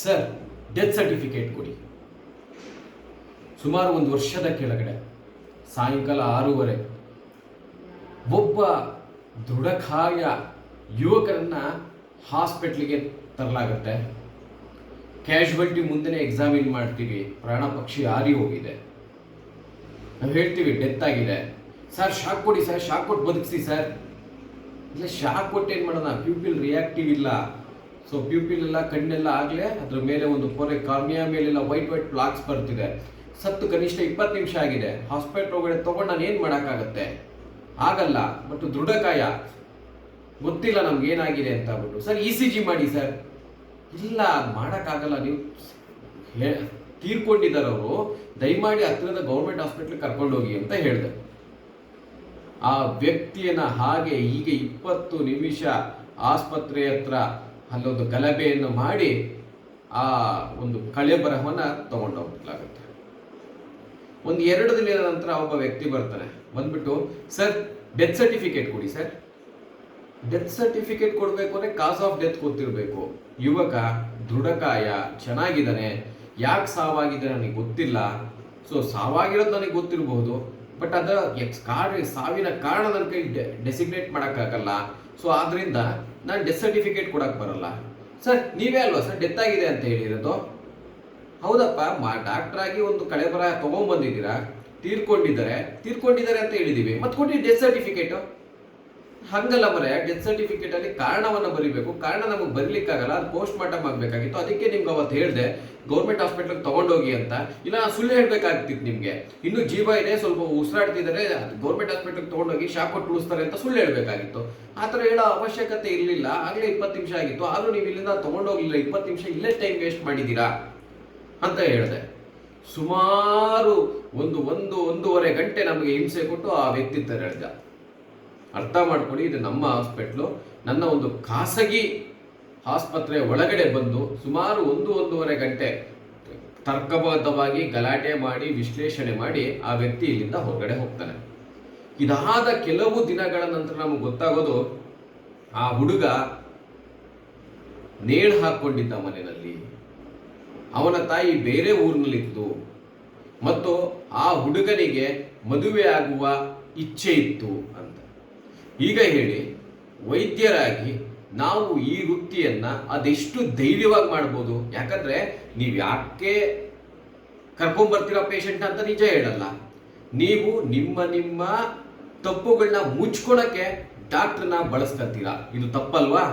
Sir death certificate ಕೊಡಿ. ಸುಮಾರು ಒಂದು ವರ್ಷದ ಕೆಳಗಡೆ, ಸಾಯಂಕಾಲ ಆರೂವರೆ, ಒಬ್ಬ ದೃಢಕಾಯ ಯುವಕರನ್ನ ಹಾಸ್ಪಿಟ್ಲಿಗೆ ತರಲಾಗುತ್ತೆ. ಕ್ಯಾಶುವಲ್ಟಿ ಮುಂದೆನೇ ಎಕ್ಸಾಮಿನ್ ಮಾಡ್ತೀವಿ, ಪ್ರಾಣ ಪಕ್ಷಿ ಹಾರಿ ಹೋಗಿದೆ. ನಾವು ಹೇಳ್ತೀವಿ ಡೆತ್ ಆಗಿದೆ. ಸರ್ ಶಾಕ್ ಕೊಡಿ ಸರ್ ಶಾಕ್ ಕೊಟ್ಟು ಬದುಕಿಸಿ ಸರ್. ಇಲ್ಲ ಶಾಕ್ ಕೊಟ್ಟು ಏನು ಮಾಡೋಣ? ಪ್ಯೂಪಿಲ್ ರಿಯಾಕ್ಟಿವ್ ಇಲ್ಲ. ಸೊ ಪ್ಯೂಪಿಲ್ ಎಲ್ಲ ಕಣ್ಣೆಲ್ಲ ಆಗಲೇ ಅದ್ರ ಮೇಲೆ ಒಂದು ಪೊರೆ, ಕಾರ್ನಿಯಾ ಮೇಲೆಲ್ಲ ವೈಟ್ ವೈಟ್ ಪ್ಲಾಕ್ಸ್ ಬರ್ತಿದೆ. ಸತ್ತು ಕನಿಷ್ಠ ಇಪ್ಪತ್ತು ನಿಮಿಷ ಆಗಿದೆ. ಹಾಸ್ಪಿಟ್ಲ್ ಒಳಗಡೆ ತೊಗೊಂಡು ನಾನು ಏನು ಮಾಡೋಕ್ಕಾಗತ್ತೆ? ಆಗಲ್ಲ, ಮತ್ತು ದೃಢಕಾಯ ಗೊತ್ತಿಲ್ಲ ನಮ್ಗೆ ಏನಾಗಿದೆ ಅಂತ ಅಂದ್ಬಿಟ್ಟು. ಸರ್ ಇ ಸಿ ಜಿ ಮಾಡಿ, ಸರ್. ಇಲ್ಲ, ಮಾಡೋಕ್ಕಾಗಲ್ಲ, ನೀವು ತೀರ್ಕೊಂಡಿದ್ದಾರೆ ಅವರು. ದಯಮಾಡಿ ಹತ್ತಿರದ ಗೌರ್ಮೆಂಟ್ ಹಾಸ್ಪಿಟ್ಲ್ ಕರ್ಕೊಂಡು ಹೋಗಿ ಅಂತ ಹೇಳಿದೆ. ಆ ವ್ಯಕ್ತಿಯನ್ನ ಹಾಗೆ ಹೀಗೆ ಇಪ್ಪತ್ತು ನಿಮಿಷ ಆಸ್ಪತ್ರೆ ಹತ್ರ ಅಲ್ಲೊಂದು ಗಲಭೆಯನ್ನು ಮಾಡಿ ಆ ಒಂದು ಕಳೆ ಬರಹವನ್ನ ತಗೊಂಡೋಗ್ಲಾಗುತ್ತೆ ಒಂದು ಎರಡು ದಿನದ ನಂತರ ಒಬ್ಬ ವ್ಯಕ್ತಿ ಬರ್ತಾನೆ. ಬಂದ್ಬಿಟ್ಟು, ಸರ್, ಡೆತ್ ಸರ್ಟಿಫಿಕೇಟ್ ಕೊಡಿ, ಸರ್. ಡೆತ್ ಸರ್ಟಿಫಿಕೇಟ್ ಕೊಡಬೇಕು ಅಂದ್ರೆ ಕಾಸ್ ಆಫ್ ಡೆತ್ ಗೊತ್ತಿರಬೇಕು. ಯುವಕ, ದೃಢಕಾಯ, ಚೆನ್ನಾಗಿದ್ದಾನೆ. ಯಾಕೆ ಸಾವಾಗಿದೆ ನನಗೆ ಗೊತ್ತಿಲ್ಲ. ಸೊ, ಸಾವಾಗಿರೋದು ನನಗೆ ಗೊತ್ತಿರಬಹುದು ಬಟ್ ಅದರ ಎಕ್ಸ್ ಸಾವಿನ ಕಾರಣ ನನ್ನ ಕೈ ಡೆಸಿಗ್ನೇಟ್ ಮಾಡೋಕ್ಕಾಗಲ್ಲ. ಸೊ ಆದ್ರಿಂದ ನಾನು ಡೆತ್ ಸರ್ಟಿಫಿಕೇಟ್ ಕೊಡಕ್ಕೆ ಬರಲ್ಲ. ಸರ್ ನೀವೇ ಅಲ್ವಾ ಸರ್ ಡೆತ್ ಆಗಿದೆ ಅಂತ ಹೇಳಿರೋದು? ಹೌದಪ್ಪ, ಮಾ ಡಾಕ್ಟರ್ ಆಗಿ ಒಂದು ಕಳೆ ಬರ ತಗೊಂಡ್ಬಂದಿದ್ದೀರಾ ತೀರ್ಕೊಂಡಿದ್ದಾರೆ. ತೀರ್ಕೊಂಡಿದ್ದಾರೆ ಅಂತ ಹೇಳಿದೀವಿ. ಮತ್ತೆ ಕೊಟ್ಟಿ ಡೆತ್ ಸರ್ಟಿಫಿಕೇಟ್ ಹಂಗಲ್ಲ ಮರೆ ಡೆತ್ ಸರ್ಟಿಫಿಕೇಟ್ ಅಲ್ಲಿ ಕಾರಣವನ್ನ ಬರಿಬೇಕು. ಕಾರಣ ನಮಗೆ ಬರ್ಲಿಕ್ಕಾಗಲ್ಲ, ಅದು ಪೋಸ್ಟ್ ಮಾರ್ಟಮ್ ಆಗಬೇಕಾಗಿತ್ತು. ಅದಕ್ಕೆ ನಿಮ್ಗೆ ಅವತ್ತು ಹೇಳಿದೆ ಗೌರ್ಮೆಂಟ್ ಹಾಸ್ಪಿಟಲ್ ತಗೊಂಡೋಗಿ ಅಂತ. ಇಲ್ಲ ಸುಳ್ಳು ಹೇಳ್ಬೇಕಾಗ್ತಿತ್ತು ನಿಮಗೆ. ಇನ್ನು ಜೀವ ಇದೆ, ಸ್ವಲ್ಪ ಉಸಿರಾಡ್ತಿದ್ದಾರೆ ಗೌರ್ಮೆಂಟ್ ಹಾಸ್ಪಿಟಲ್ ತಗೊಂಡೋಗಿ ಶಾಪ್ ಕೊಟ್ಟು ಉಳಿಸ್ತಾರೆ ಅಂತ ಸುಳ್ಳು ಹೇಳ್ಬೇಕಾಗಿತ್ತು. ಆ ಥರ ಹೇಳೋ ಅವಶ್ಯಕತೆ ಇರಲಿಲ್ಲ. ಆಗಲೇ ಇಪ್ಪತ್ತು ನಿಮಿಷ ಆಗಿತ್ತು. ಆದರೂ ನೀವು ಇಲ್ಲಿಂದ ತಗೊಂಡೋಗ್ಲಿಲ್ಲ ಇಪ್ಪತ್ತು ನಿಮಿಷ ಇಲ್ಲೇ ಟೈಮ್ ವೇಸ್ಟ್ ಮಾಡಿದ್ದೀರಾ ಅಂತ ಹೇಳಿದೆ. ಸುಮಾರು ಒಂದು ಒಂದು, ಒಂದೂವರೆ ಗಂಟೆ ನಮಗೆ ಹಿಂಸೆ ಕೊಟ್ಟು ಆ ವ್ಯಕ್ತಿ ತೆರಳಿದ. ಅರ್ಥ ಮಾಡ್ಕೊಳ್ಳಿ ಇದು ನಮ್ಮ ಹಾಸ್ಪಿಟ್ಲು. ನನ್ನ ಒಂದು ಖಾಸಗಿ ಆಸ್ಪತ್ರೆ ಒಳಗಡೆ ಬಂದು ಸುಮಾರು ಒಂದು, ಒಂದೂವರೆ ಗಂಟೆ ತರ್ಕಬದ್ಧವಾಗಿ ಗಲಾಟೆ ಮಾಡಿ, ವಿಶ್ಲೇಷಣೆ ಮಾಡಿ ಆ ವ್ಯಕ್ತಿ ಇಲ್ಲಿಂದ ಹೊರಗಡೆ ಹೋಗ್ತಾನೆ. ಇದಾದ ಕೆಲವು ದಿನಗಳ ನಂತರ ನಮಗೆ ಗೊತ್ತಾಗೋದು, ಆ ಹುಡುಗ ನೇಣು ಹಾಕೊಂಡಿದ್ದ ಮನೆಯಲ್ಲಿ. ಅವನ ತಾಯಿ ಬೇರೆ ಊರಿನಲ್ಲಿತ್ತು ಮತ್ತು ಆ ಹುಡುಗನಿಗೆ ಮದುವೆ ಆಗುವ ಇಚ್ಛೆ ಇತ್ತು ಅಂತ. ಈಗ ಹೇಳಿ, ವೈದ್ಯರಾಗಿ ನಾವು ಈ ವೃತ್ತಿಯನ್ನ ಅದೆಷ್ಟು ಧೈರ್ಯವಾಗಿ ಮಾಡ್ಬೋದು? ಯಾಕಂದ್ರೆ ನೀವು ಯಾಕೆ ಕರ್ಕೊಂಬರ್ತೀರಾ ಪೇಷಂಟ್ ಅಂತ ನಿಜ ಹೇಳಲ್ಲ. ನೀವು ನಿಮ್ಮ ನಿಮ್ಮ ತಪ್ಪುಗಳನ್ನ ಮುಚ್ಕೊಳಕ್ಕೆ ಡಾಕ್ಟರ್ನ ಬಳಸ್ಕೊತೀರಾ ಇದು ತಪ್ಪಲ್ವಾ?